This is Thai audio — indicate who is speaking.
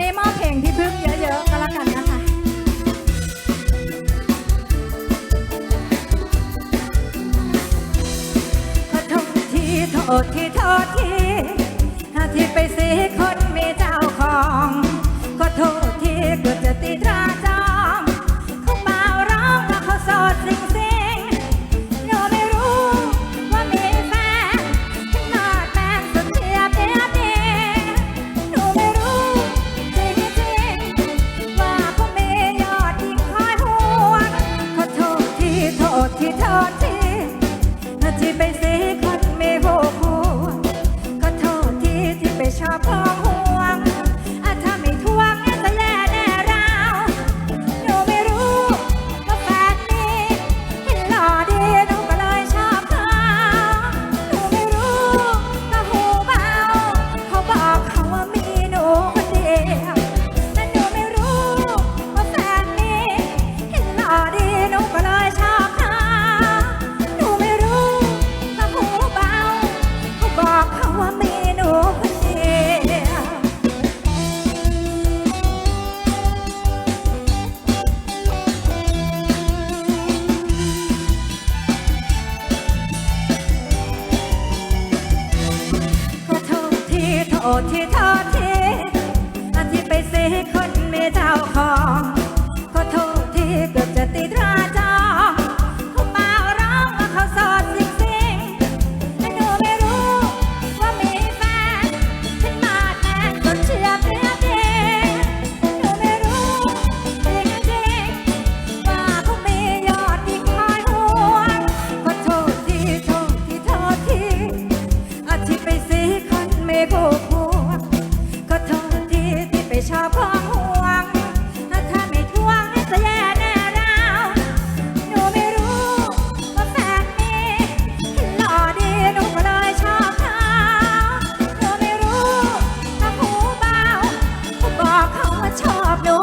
Speaker 1: นี้มอบเพลงที่พึ่งเยอะๆก็แล้วกันนะคะขอโทษทีโทษทีโทษทีที่ไปสีคนมีเจ้าของ ที่ทอดทิ้งที่ไปสีคนไม่โหคู่ก็โทษที่ที่ไปชอบพอ โอที่ทอทิ้อันที่ไปเสียคนไม่เจ้าของ ก็โทษที่เกิด ชอบของห่วง ถ้าไม่ทวงจะแย่แน่เราหนูไม่รู้ว่าแฟนนี้หล่อดีหนูก็เลยชอบเขาหนูไม่รู้ถ้าหูเบาเขบอกเขาว่าชอบหนู